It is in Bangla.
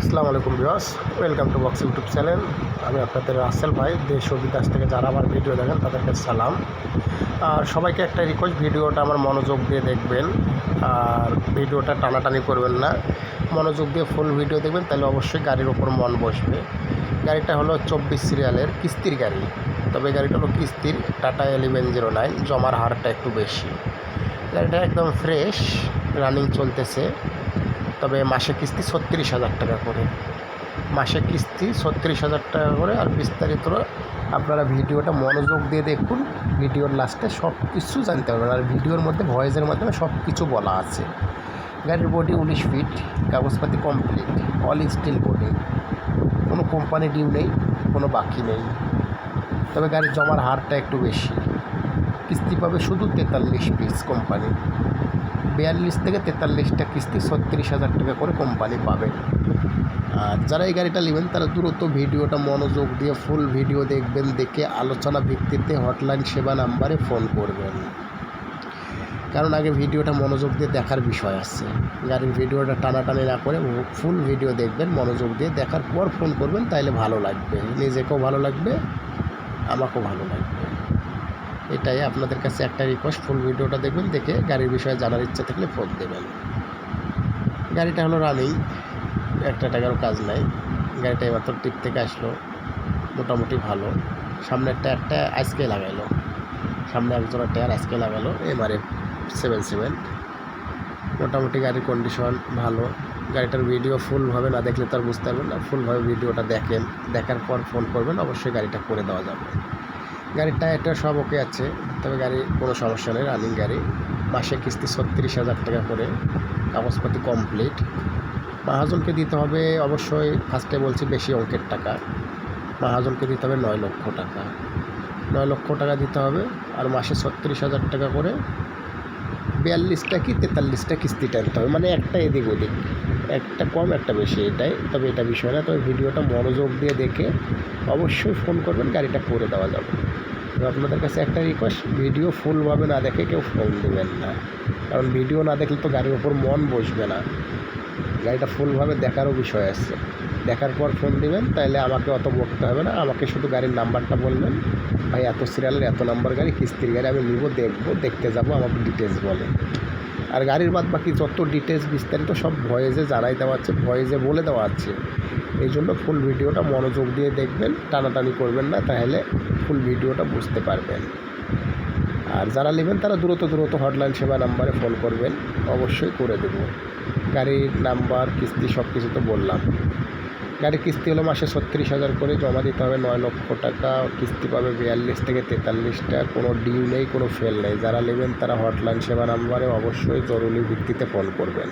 আসসালামু আলাইকুম বিয়াস welcome to box YouTube channel. আমি আপনাদের রাসেল ভাই, দেশ ও বিদেশ থেকে যারা আমার ভিডিও দেখেন, তাদেরকে সালাম। আর সবাইকে একটা রিকোয়েস্ট ভিডিওটা আমার মনোযোগ দিয়ে দেখবেন। আর ভিডিওটা টানাটানি করবেন না। মনোযোগ দিয়ে ফুল ভিডিও দেখবেন, তাহলে অবশ্যই গাড়ির ওপর মন বসবে। গাড়িটা হলো চব্বিশ সিরিয়ালের কিস্তির গাড়ি। তবে গাড়িটা হলো কিস্তির টাটা এলিভেন জিরো নাইন, জমার হারটা একটু বেশি। গাড়িটা একদম ফ্রেশ রানিং চলতেছে। তবে মাসে কিস্তি ছত্রিশ হাজার টাকা করে। মাসে কিস্তি ছত্রিশ হাজার টাকা করে আর বিস্তারিত আপনারা ভিডিওটা মনোযোগ দিয়ে দেখুন। ভিডিওর লাস্টে সব কিছু জানতে পারবেন। আর ভিডিওর মধ্যে ভয়েসের মাধ্যমে সব কিছু বলা আছে। গাড়ির বডি উনিশ ফিট কাগজপাতি কমপ্লিট অল স্টিল বডি কোনো কোম্পানি ডিউ নেই, কোনো বাকি নেই। তবে গাড়ির জমার হারটা একটু বেশি। কিস্তি পাবে শুধু তেতাল্লিশ পিস কোম্পানি বিয়াল্লিশ থেকে তেতাল্লিশটা কিস্তি ছত্রিশ হাজার টাকা করে কোম্পানি পাবে। আর যারা এই গাড়িটা নেবেন, তারা দ্রুত ভিডিওটা মনোযোগ দিয়ে ফুল ভিডিও দেখবেন, দেখে আলোচনা ভিত্তিতে হটলাইন সেবা নাম্বারে ফোন করবেন। কারণ আগে ভিডিওটা মনোযোগ দিয়ে দেখার বিষয় আছে। গাড়ির ভিডিওটা টানাটানি না করে ফুল ভিডিও দেখবেন, মনোযোগ দিয়ে দেখার পর ফোন করবেন, তাইলে ভালো লাগবে। নিজেকেও ভালো লাগবে, আমাকেও ভালো লাগবে। এটাই আপনাদের কাছে একটা রিকোয়েস্ট ফুল ভিডিওটা দেখবেন, দেখে গাড়ির বিষয়ে জানার ইচ্ছা থাকলে ফোন দেবেন। গাড়িটা হলো রানিং একটা টাকারও কাজ নাই। গাড়িটা এবার তো টিপ থেকে আসলো, মোটামুটি ভালো। সামনের টায়ারটা আজকে লাগাইলো। সামনে একজনের টায়ার আজকে লাগালো, এবারে সেভেন সেভেন মোটামুটি গাড়ির কন্ডিশন ভালো। গাড়িটার ভিডিও ফুলভাবে না দেখলে তো আর বুঝতে পারবেন না। ফুলভাবে ভিডিওটা দেখেন। দেখার পর ফোন করবেন, অবশ্যই গাড়িটা করে দেওয়া যাবে। গাড়ির টায়ারটা সব ওকে আছে, তবে গাড়ি কোনো সমস্যা নেই রানিং গাড়ি। মাসে কিস্তি ছত্রিশ হাজার টাকা করে, কাগজপাতি কমপ্লিট মাহাজনকে দিতে হবে অবশ্যই ফার্স্টে বলছি বেশি অঙ্কের টাকা। মাহাজনকে দিতে হবে নয় লক্ষ টাকা। নয় লক্ষ টাকা দিতে হবে, আর মাসে ছত্রিশ হাজার টাকা করে বিয়াল্লিশটা কি তেতাল্লিশটা কিস্তি টানতে হবে। মানে একটা এদিক ওদিক। একটা কম, একটা বেশি এটাই। তবে এটা বিষয় না। তবে ভিডিওটা মনোযোগ দিয়ে দেখে অবশ্যই ফোন করবেন, গাড়িটা করে দেওয়া যাবে। তো আপনাদের কাছে একটা রিকোয়েস্ট ভিডিও ফুলভাবে না দেখে কেউ ফোন দেবেন না। কারণ ভিডিও না দেখলে তো গাড়ির ওপর মন বসবে না। গাড়িটা ফুলভাবে দেখারও বিষয় আছে। দেখার পর ফোন দিবেন তাহলে আমাকে অত বলতে হবে না। আমাকে শুধু গাড়ির নাম্বারটা বলবেন। ভাই, এত সিরিয়ালের এত নাম্বার গাড়ি, কিস্তির গাড়ি, আমি নিব, দেখব, দেখতে যাব, আমাকে ডিটেলস বলে। আর গাড়ির বাদ বাকি যত ডিটেলস বিস্তারিত সব ভয়েসে জানাই দেওয়া আছে ভয়েসে বলে দেওয়া আছে। এই জন্য ফুল ভিডিওটা মনোযোগ দিয়ে দেখবেন, টানাটানি করবেন না, তাহলে ফুল ভিডিওটা বুঝতে পারবেন। আর যারা নেবেন, তারা দ্রুত দ্রুত হটলাইন সেবা নাম্বারে ফোন করবেন। অবশ্যই করে দেব। গাড়ির নাম্বার কিস্তি সব কিছু তো বললাম। গাড়ির কিস্তি হলো মাসে ছত্রিশ হাজার করে জমা দিতে হবে, নয় লক্ষ টাকা। কিস্তি পাবে বিয়াল্লিশ থেকে তেতাল্লিশটা। কোনো ডিউ নেই, কোনো ফেল নেই। যারা নেবেন তারা হটলাইন সেবা নাম্বারে অবশ্যই জরুরি ভিত্তিতে ফোন করবেন।